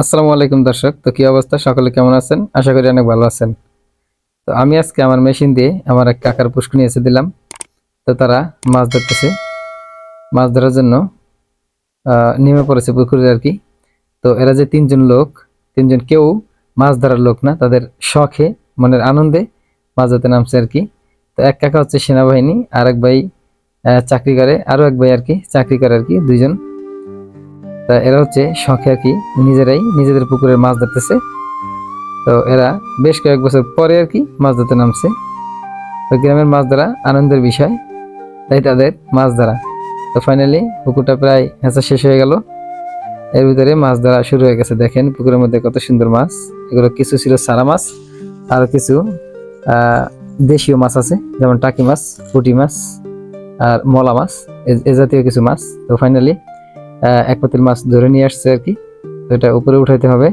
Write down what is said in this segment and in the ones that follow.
আসসালামু আলাইকুম দর্শক। তো কি অবস্থা? সকলে কেমন আছেন? আশা করি অনেক ভালো আছেন। তো আমি আজকে আমার মেশিন দিয়ে আমার এক কাকার পুষ্কুনি এসে দিলাম। তো তারা মাছ ধরতেছে। মাছ ধরার জন্য নেমে পড়েছে পুকুরে আর কি। তো এরা যে তিনজন লোক, তিনজন কেউ মাছ ধরার লোক না, তাদের শখে, মনের আনন্দে মাছ ধরতে নামছে আর কি। তো এক কাকা হচ্ছে সেনাবাহিনী আর এক ভাই চাকরি করে, আরও এক ভাই আর কি, চাকরি করে আর কি, দুইজন। তা এরা হচ্ছে শখে আর কি নিজেরাই নিজেদের পুকুরের মাছ ধরতেছে। তো এরা বেশ কয়েক বছর পরে আর কি মাছ ধরতে নামছে। তো গ্রামের মাছ ধরা আনন্দের বিষয়, তাই তাদের মাছ ধরা। তো ফাইনালি পুকুরটা প্রায় হেঁচা শেষ হয়ে গেল। এর ভিতরে মাছ ধরা শুরু হয়ে গেছে। দেখেন পুকুরের মধ্যে কত সুন্দর মাছ। এগুলো কিছু ছিল সারা মাছ, আর কিছু দেশীয় মাছ আছে, যেমন টাকি মাছ, পুঁটি মাছ, আর মলা মাছ, এ- জাতীয় কিছু মাছ। তো ফাইনালি এক পাতিল মাছ ধরে নিয়ে আসছে আর কি। তো এটা উপরে উঠাইতে হবে।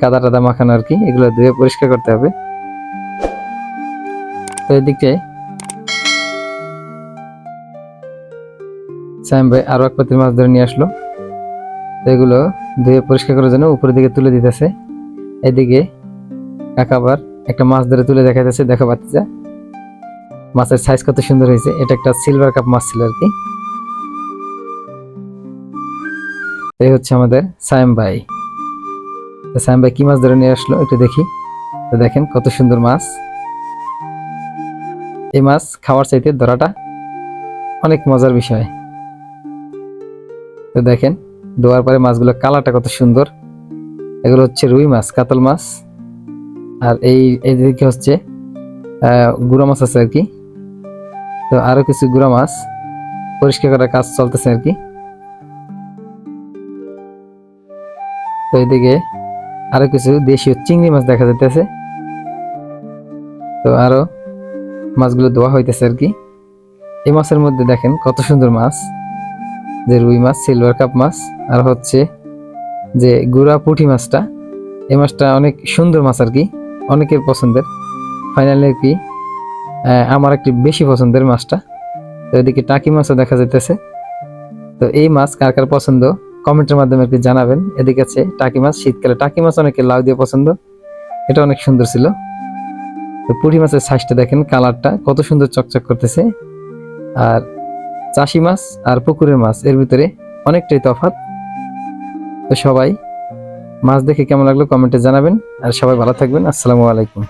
কাদা টাদা মাখানো আর কি। এগুলো ধুয়ে পরিষ্কার করতে হবে। তো এদিকে সাইম ভাই আরও এক পাতিল মাছ ধরে নিয়ে আসলো। তো এগুলো ধুয়ে পরিষ্কার করার জন্য উপরের দিকে তুলে দিতেছে। এদিকে কাকা আবার একটা মাছ ধরে তুলে দেখাইতেছে। দেখা পাচ্ছে মাছের সাইজ কত সুন্দর হয়েছে। এটা একটা সিলভার কাপ মাছ ছিল আর কি। এই হচ্ছে আমাদের সায়েম ভাই। সায়েম ভাই কি মাছ ধরে নিয়ে আসলো একটু দেখি। তো দেখেন কত সুন্দর মাছ। এই মাছ খাওয়ার চাইতে ধরাটা অনেক মজার বিষয়। তো দেখেন, ধোয়ার পরে মাছগুলো কালারটা কত সুন্দর। এগুলো হচ্ছে রুই মাছ, কাতল মাছ। আর এই এইদিকে হচ্ছে গুঁড়া মাছ আছে আর কি। তো আরও কিছু গুঁড়া মাছ। পরিষ্কার করার কাজ চলতেছে আর কি। তো এদিকে আরও কিছু দেশীয় চিংড়ি মাছ দেখা যাইতেছে। তো আরও মাছগুলো ধোয়া হইতেছে আর কি। এই মাছের মধ্যে দেখেন কত সুন্দর মাছ, যে রুই মাছ, সিলভার কাপ মাছ, আর হচ্ছে যে গুড়া পুঁটি মাছটা। এই মাছটা অনেক সুন্দর মাছ আর কি, অনেকের পছন্দের। ফাইনালি কি আমার একটি বেশি পছন্দের মাছটা। তো এদিকে টাকি মাছও দেখা যাইতেছে। তো এই মাছ কার কার পছন্দ? কমেন্টের মাধ্যমে একটু জানাবেন। এদিকে আছে টাকি মাছ, শীতকালে টাকি মাছ অনেকে লাউ দিয়ে পছন্দ। এটা অনেক সুন্দর ছিল। তো পুঁটি মাছের সাইজটা দেখেন কালারটা কত সুন্দর চকচক করতেছে। আর চাষি মাছ আর পুকুরের মাছ, এর ভিতরে অনেকটাই তফাৎ। তো সবাই মাছ দেখে কেমন লাগল কমেন্টে জানাবেন। আর সবাই ভালো থাকবেন। আসসালামু আলাইকুম।